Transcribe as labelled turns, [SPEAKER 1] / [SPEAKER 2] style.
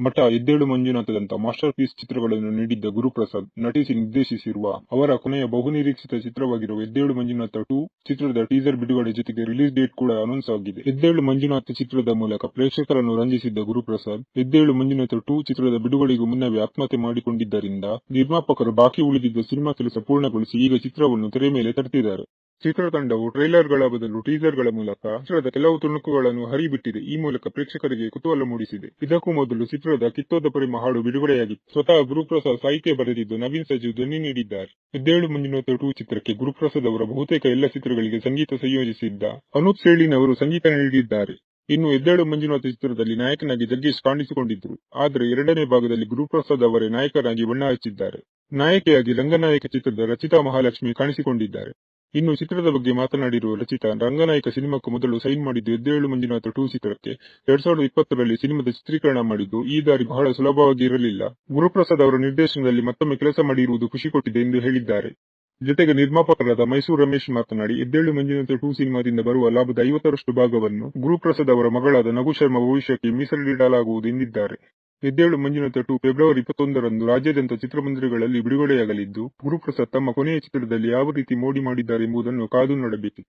[SPEAKER 1] ಮಠ ಎದ್ದೇಳು ಮಂಜುನಾಥದಂತ master piece ಚಿತ್ರಗಳನ್ನು ನೀಡಿದ್ದ ಗುರುಪ್ರಸಾದ್ ನಟಿಸಿ ನಿರ್ದೇಶಿಸಿರುವ ಅವರ ಕೊನೆಯ ಬಹುನಿರೀಕ್ಷಿತ ಚಿತ್ರವಾಗಿರುವ ಎದ್ದೇಳು ಮಂಜುನಾಥ ಟೂ ಚಿತ್ರದ ಟೀಸರ್ ಬಿಡುಗಡೆ ಜೊತೆಗೆ ರಿಲೀಸ್ ಡೇಟ್ ಕೂಡ ಅನೌನ್ಸ್ ಆಗಿದೆ. ಎದ್ದೇಳು ಮಂಜುನಾಥ ಚಿತ್ರದ ಮೂಲಕ ಪ್ರೇಕ್ಷಕರನ್ನು ರಂಜಿಸಿದ್ದ ಗುರುಪ್ರಸಾದ್, ಎದ್ದೇಳು ಮಂಜುನಾಥ ಟೂ ಚಿತ್ರದ ಬಿಡುಗಡೆಗೂ ಮುನ್ನವೇ ಆತ್ಮಹತ್ಯೆ ಮಾಡಿಕೊಂಡಿದ್ದರಿಂದ ನಿರ್ಮಾಪಕರು ಬಾಕಿ ಉಳಿದಿದ್ದ ಸಿನಿಮಾ ಕೆಲಸ ಪೂರ್ಣಗೊಳಿಸಿ ಈಗ ಚಿತ್ರವನ್ನು ತೆರೆ ಮೇಲೆ ತರ್ತಿದ್ದಾರೆ ಚಿತ್ರತಂಡವು ಟ್ರೈಲರ್ಗಳ ಬದಲು ಟೀಸರ್ಗಳ ಮೂಲಕ ಚಿತ್ರದ ಕೆಲವು ತುಣುಕುಗಳನ್ನು ಹರಿಬಿಟ್ಟಿದೆ. ಈ ಮೂಲಕ ಪ್ರೇಕ್ಷಕರಿಗೆ ಕುತೂಹಲ ಮೂಡಿಸಿದೆ. ಇದಕ್ಕೂ ಮೊದಲು ಚಿತ್ರದ ಕಿತ್ತೋದ ಪರಿಮ ಹಾಡು ಬಿಡುಗಡೆಯಾಗಿತ್ತು. ಸ್ವತಃ ಗುರುಪ್ರಸಾದ್ ಸಾಹಿತ್ಯ ಬರೆದಿದ್ದು ನವೀನ್ ಸಜೀವ್ ಧ್ವನಿ ನೀಡಿದ್ದಾರೆ. ಎದ್ದೇಳು ಮಂಜುನಾಥ ಟೂ ಚಿತ್ರಕ್ಕೆ ಗುರುಪ್ರಸಾದ್ ಅವರ ಬಹುತೇಕ ಎಲ್ಲ ಚಿತ್ರಗಳಿಗೆ ಸಂಗೀತ ಸಂಯೋಜಿಸಿದ್ದ ಅನೂಪ್ ಸೇಳಿನ್ ಅವರು ಸಂಗೀತ ನೀಡಿದ್ದಾರೆ. ಇನ್ನು ಎದ್ದೇಳು ಮಂಜುನಾಥ ಚಿತ್ರದಲ್ಲಿ ನಾಯಕನಾಗಿ ಜಗ್ಗೇಶ್ ಕಾಣಿಸಿಕೊಂಡಿದ್ದರು. ಆದರೆ ಎರಡನೇ ಭಾಗದಲ್ಲಿ ಗುರುಪ್ರಸಾದ್ ಅವರೇ ನಾಯಕರಾಗಿ ಬಣ್ಣ ಹಚ್ಚಿದ್ದಾರೆ. ನಾಯಕಿಯಾಗಿ ರಂಗನಾಯಕ ಚಿತ್ರದ ರಚಿತಾ ಮಹಾಲಕ್ಷ್ಮಿ ಕಾಣಿಸಿಕೊಂಡಿದ್ದಾರೆ. ಇನ್ನು ಚಿತ್ರದ ಬಗ್ಗೆ ಮಾತನಾಡಿರುವ ರಚಿತಾ, ರಂಗನಾಯಕ ಸಿನಿಮಾಕ್ಕೂ ಮೊದಲು ಸೈನ್ ಮಾಡಿದ್ದು ಎದ್ದೇಳು ಮಂಜುನಾಥ ಟೂ ಚಿತ್ರಕ್ಕೆ ಎರಡ್ ಸಾವಿರದ ಇಪ್ಪತ್ತರಲ್ಲಿ ಸಿನಿಮಾದ ಚಿತ್ರೀಕರಣ ಮಾಡಿದ್ದು ಈ ದಾರಿ ಬಹಳ ಸುಲಭವಾಗಿ ಇರಲಿಲ್ಲ. ಗುರುಪ್ರಸಾದ್ ಅವರ ನಿರ್ದೇಶನದಲ್ಲಿ ಮತ್ತೊಮ್ಮೆ ಕೆಲಸ ಮಾಡಿರುವುದು ಖುಷಿ ಕೊಟ್ಟಿದೆ ಎಂದು ಹೇಳಿದ್ದಾರೆ. ಜೊತೆಗೆ ನಿರ್ಮಾಪಕರಾದ ಮೈಸೂರು ರಮೇಶ್ ಮಾತನಾಡಿ, ಎದ್ದೇಳು ಮಂಜುನಾಥ ಟೂ ಸಿನಿಮಾದಿಂದ ಬರುವ ಲಾಭದ ಐವತ್ತರಷ್ಟು ಭಾಗವನ್ನು ಗುರುಪ್ರಸಾದ್ ಅವರ ಮಗಳಾದ ನಗು ಶರ್ಮಾ ಭವಿಷ್ಯಕ್ಕೆ ಮೀಸಲಿಡಲಾಗುವುದು ಎಂದಿದ್ದಾರೆ. ಎದ್ದೇಳು ಮಂಜುನಾಥ ಟು ಫೆಬ್ರವರಿ ಇಪ್ಪತ್ತೊಂದರಂದು ರಾಜ್ಯಾದ್ಯಂತ ಚಿತ್ರಮಂದಿರಗಳಲ್ಲಿ ಬಿಡುಗಡೆಯಾಗಲಿದ್ದು, ಗುರುಪ್ರಸಾದ್ ತಮ್ಮ ಕೊನೆಯ ಚಿತ್ರದಲ್ಲಿ ಯಾವ ರೀತಿ ಮೋಡಿ ಮಾಡಿದ್ದಾರೆ ಎಂಬುದನ್ನು ಕಾದು ನೋಡಬೇಕಿದೆ